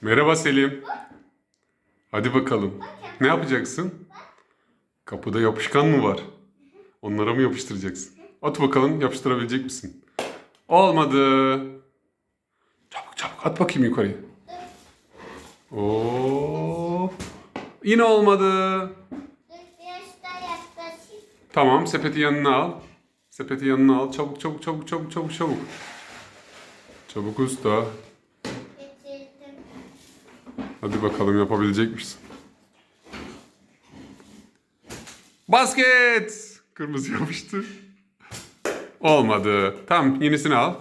Merhaba Selim. Hadi bakalım. Ne yapacaksın? Kapıda yapışkan mı var? Onlara mı yapıştıracaksın? At bakalım yapıştırabilecek misin? Olmadı. Çabuk çabuk at bakayım yukarıya. Oo. Yine olmadı. Tamam sepeti yanına al. Sepeti yanına al. Çabuk çabuk çabuk çabuk çabuk çabuk. Çabuk usta. Hadi bakalım yapabilecek misin? Basket! Kırmızı yapıştı. Olmadı. Tamam yenisini al.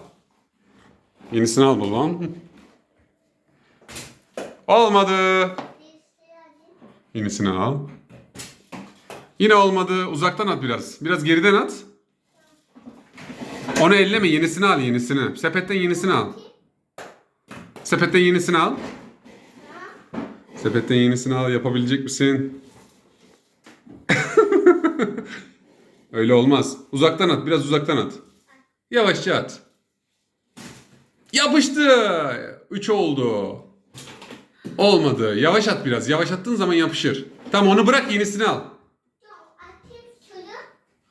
Yenisini al babam. Olmadı. Yenisini al. Yine olmadı. Uzaktan at biraz. Biraz geriden at. Onu elleme. Yenisini al yenisini. Sepetten yenisini al. Sepetten yenisini al. Sepetten yenisini al. Yapabilecek misin? Öyle olmaz. Uzaktan at. Biraz uzaktan at. Yavaşça at. Yapıştı. 3 oldu. Olmadı. Yavaş at biraz. Yavaş attığın zaman yapışır. Tamam onu bırak yenisini al.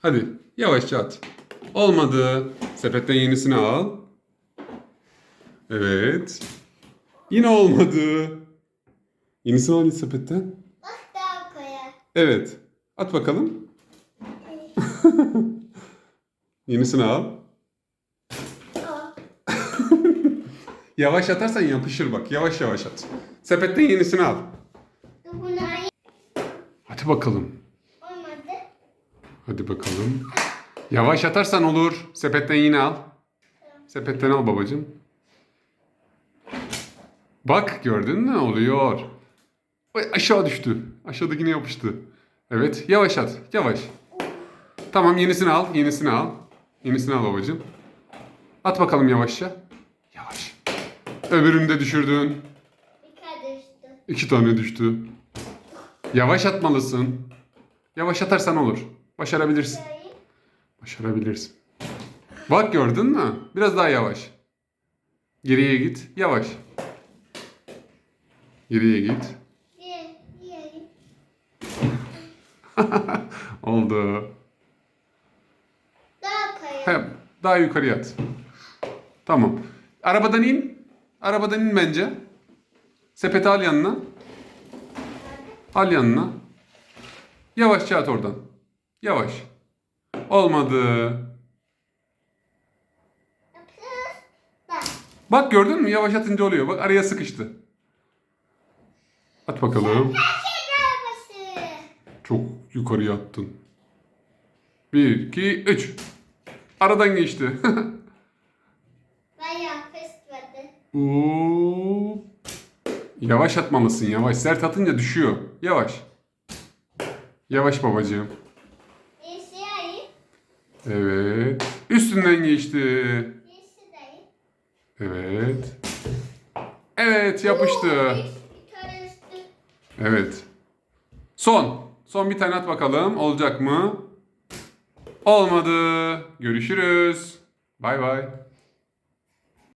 Hadi yavaşça at. Olmadı. Sepetten yenisini al. Evet. Yine olmadı. Yenisini al sepetten. Bak daha koyar. Evet. At bakalım. Yenisini al. O. Yavaş atarsan yapışır bak. Yavaş yavaş at. Sepetten yenisini al. Hadi bakalım. Olmadı. Hadi bakalım. Yavaş atarsan olur. Sepetten yine al. Sepetten al babacığım. Bak gördün mü oluyor. Aşağı düştü. Aşağıdakine yapıştı. Evet yavaş at. Yavaş. Tamam yenisini al. Yenisini al. Yenisini al babacığım. At bakalım yavaşça. Yavaş. Öbürünü de düşürdün. İki tane düştü. Yavaş atmalısın. Yavaş atarsan olur. Başarabilirsin. Başarabilirsin. Bak gördün mü? Biraz daha yavaş. Geriye git. Yavaş. Geriye git. Oldu. Daha koyar. He, daha yukarıya at. Tamam. Arabadan in. Arabadan in bence. Sepeti al yanına. Al yanına. Yavaşça at oradan. Yavaş. Olmadı. Bak. Gördün mü? Yavaş atınca oluyor. Bak araya sıkıştı. At bakalım. Çok yukarıya attın. Bir, iki, üç. Aradan geçti. Bayağı festivalde. Oo. Yavaş atmalısın yavaş. Sert atınca düşüyor. Yavaş. Yavaş babacığım. Ayır. Evet. Üstünden geçti. Dayı. Evet. Evet yapıştı. Bir tane üstü. Evet. Son. Son bir tane at bakalım. Olacak mı? Olmadı. Görüşürüz. Bay bay.